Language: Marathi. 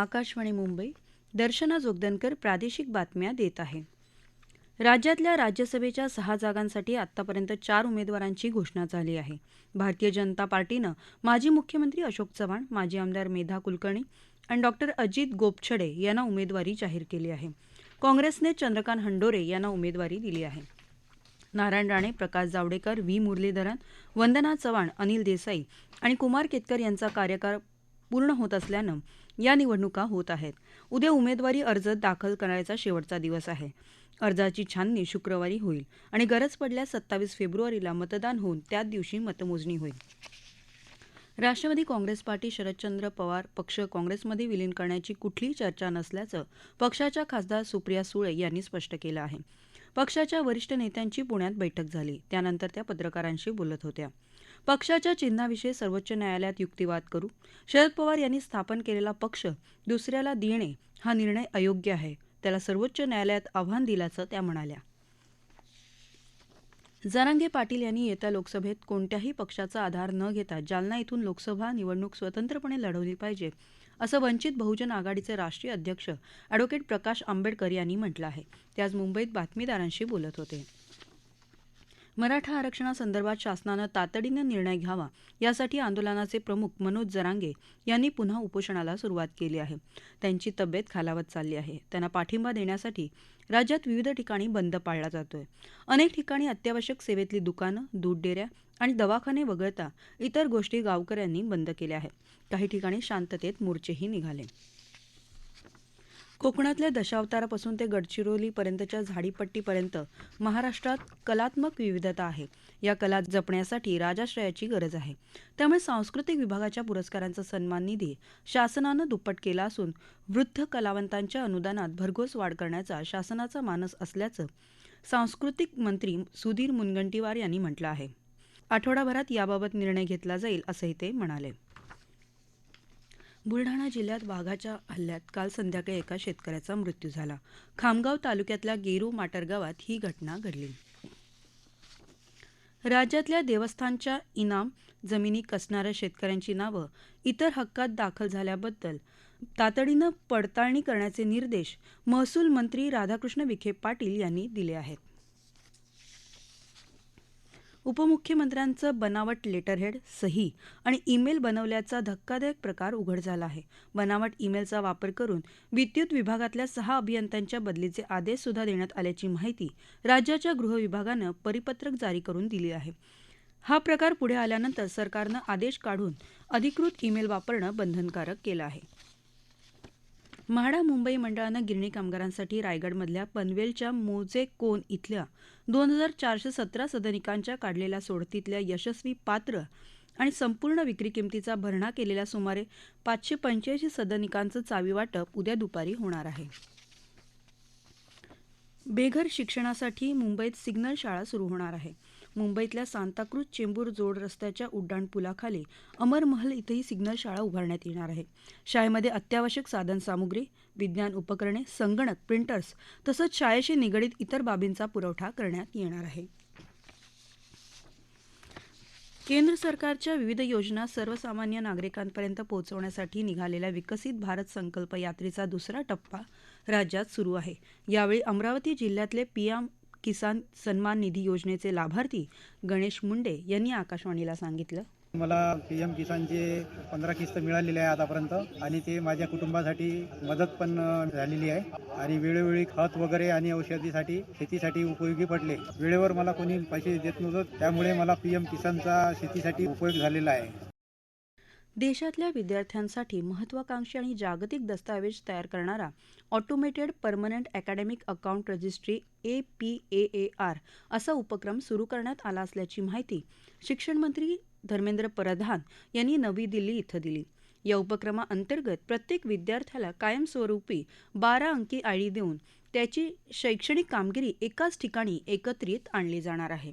आकाशवाणी मुंबई दर्शना जोगदनकर प्रादेशिक बातम्या देत आहे. राज्यातल्या राज्यसभेच्या सहा जागांसाठी आतापर्यंत चार उमेदवारांची घोषणा झाली आहे. भारतीय जनता पार्टीनं माजी मुख्यमंत्री अशोक चव्हाण माजी आमदार मेधा कुलकर्णी आणि डॉक्टर अजित गोपछडे यांना उमेदवारी जाहीर केली आहे. काँग्रेसने चंद्रकांत हंडोरे यांना उमेदवारी दिली आहे. नारायण राणे प्रकाश जावडेकर व्ही. मुरलीधरन वंदना चव्हाण अनिल देसाई आणि कुमार केतकर यांचा कार्यकाळ पूर्ण होत असल्यानं या निवडणुका होत आहेत. उद्या उमेदवारी अर्ज दाखल करायचा शेवटचा दिवस आहे. अर्जाची छाननी शुक्रवारी होईल आणि गरज पडल्यास सत्तावीस फेब्रुवारीला मतदान होऊन त्याच दिवशी मतमोजणी होईल. राष्ट्रवादी काँग्रेस पार्टी शरदचंद्र पवार पक्ष काँग्रेसमध्ये विलीन करण्याची कुठलीही चर्चा नसल्याचं पक्षाच्या खासदार सुप्रिया सुळे यांनी स्पष्ट केलं आहे. पक्षाच्या वरिष्ठ नेत्यांची पुण्यात बैठक झाली. त्यानंतर त्या पत्रकारांशी बोलत होत्या. पक्षाच्या चिन्हाविषयी सर्वोच्च न्यायालयात युक्तिवाद करू. शरद पवार यांनी स्थापन केलेला पक्ष दुसऱ्याला देणे हा निर्णय अयोग्य आहे. त्याला सर्वोच्च न्यायालयात आव्हान दिल्याचं त्या म्हणाल्या. जरांगे पाटील यांनी येत्या लोकसभेत कोणत्याही पक्षाचा आधार न घेता जालना इथून लोकसभा निवडणूक स्वतंत्रपणे लढवली पाहिजे असं वंचित बहुजन आघाडीचे राष्ट्रीय अध्यक्ष अॅडव्होकेट प्रकाश आंबेडकर यांनी म्हटलं आहे. ते आज मुंबईत बातमीदारांशी बोलत होते. मराठा आरक्षणासंदर्भात शासनानं तातडीनं निर्णय घ्यावा यासाठी आंदोलनाचे प्रमुख मनोज जरांगे यांनी पुन्हा उपोषणाला सुरुवात केली आहे. त्यांची तब्येत खालावत चालली आहे. त्यांना पाठिंबा देण्यासाठी राज्यात विविध ठिकाणी बंद पाळला जातोय. अनेक ठिकाणी अत्यावश्यक सेवेतली दुकानं दूध डेऱ्या आणि दवाखाने वगळता इतर गोष्टी गावकऱ्यांनी बंद केल्या आहेत. काही ठिकाणी शांततेत मोर्चेही निघाले. कोकणातल्या दशावतारापासून ते गडचिरोलीपर्यंतच्या झाडीपट्टीपर्यंत महाराष्ट्रात कलात्मक विविधता आहे. या कला जपण्यासाठी राजाश्रयाची गरज आहे. त्यामुळे सांस्कृतिक विभागाच्या पुरस्कारांचा सन्मान निधी शासनानं दुप्पट केला असून वृद्ध कलावंतांच्या अनुदानात भरघोस वाढ करण्याचा शासनाचा मानस असल्याचं सांस्कृतिक मंत्री सुधीर मुनगंटीवार यांनी म्हटलं आहे. आठवडाभरात याबाबत निर्णय घेतला जाईल असंही ते म्हणाले. बुलढाणा जिल्ह्यात वाघाच्या हल्ल्यात काल संध्याकाळी एका शेतकऱ्याचा मृत्यू झाला. खामगाव तालुक्यातल्या गेरू माटर गावात ही घटना घडली. राज्यातल्या देवस्थानच्या इनाम जमिनी कसणाऱ्या शेतकऱ्यांची नावं इतर हक्कात दाखल झाल्याबद्दल तातडीनं पडताळणी करण्याचे निर्देश महसूल मंत्री राधाकृष्ण विखे पाटील यांनी दिले आहेत. उपमुख्यमंत्र्यांचं बनावट लेटरहेड सही आणि ईमेल बनवल्याचा धक्कादायक प्रकार उघड झाला आहे. बनावट ईमेलचा वापर करून विद्युत विभागातल्या सहा अभियंत्यांच्या बदलीचे आदेश सुद्धा देण्यात आल्याची माहिती राज्याच्या गृह विभागानं परिपत्रक जारी करून दिली आहे. हा प्रकार पुढे आल्यानंतर सरकारनं आदेश काढून अधिकृत ईमेल वापरणं बंधनकारक केलं आहे. म्हाडा मुंबई मंडळानं गिरणी कामगारांसाठी रायगडमधल्या पनवेलच्या मोजे कोन इथल्या दोन हजार चारशे सतरा सदनिकांच्या काढलेल्या सोडतीतल्या यशस्वी पात्र आणि संपूर्ण विक्री किमतीचा भरणा केलेल्या सुमारे पाचशे पंच्याऐंशी सदनिकांचं चावी वाटप उद्या दुपारी होणार आहे. बेघर शिक्षणासाठी मुंबईत सिग्नल शाळा सुरू होणार आहे. मुंबईतल्या सांताक्रूज चेंबूर जोड रस्त्याच्या उड्डाणपुलाखाली अमर महल इथंही सिग्नल शाळा उभारण्यात येणार आहे. शाळेमध्ये अत्यावश्यक साधनसामुग्री विज्ञान उपकरणे संगणक प्रिंटर्स तसंच शाळेशी निगडीत इतर बाबींचा पुरवठा करण्यात येणार आहे. केंद्र सरकारच्या विविध योजना सर्वसामान्य नागरिकांपर्यंत पोहोचवण्यासाठी निघालेल्या विकसित भारत संकल्प यात्रेचा दुसरा टप्पा राज्यात सुरू आहे. यावेळी अमरावती जिल्ह्यातले पीएम किसान सन्मान निधी योजनेचे लाभार्थी गणेश मुंडे यांनी आकाशवाणीला सांगितलं. मला पी एम किसानचे पंधरा किस्त मिळालेले आहे आतापर्यंत आणि ते माझ्या कुटुंबासाठी मदत पण झालेली आहे. आणि वेळोवेळी खत वगैरे आणि औषधीसाठी शेतीसाठी उपयोगी पडले. वेळेवर मला कोणी पैसे देत नव्हतं त्यामुळे मला पी एम किसानचा शेतीसाठी उपयोग झालेला आहे. देशातल्या विद्यार्थ्यांसाठी महत्वाकांक्षी आणि जागतिक दस्तावेज तयार करणारा automated permanent academic account registry A P A A R असा उपक्रम सुरू करण्यात आला असल्याची माहिती शिक्षण मंत्री धर्मेंद्र प्रधान यांनी नवी दिल्ली इथं दिली. या उपक्रमाअंतर्गत प्रत्येक विद्यार्थ्याला कायमस्वरूपी बारा अंकी आयडी देऊन त्याची शैक्षणिक कामगिरी एकाच ठिकाणी एकत्रित आणली जाणार आहे.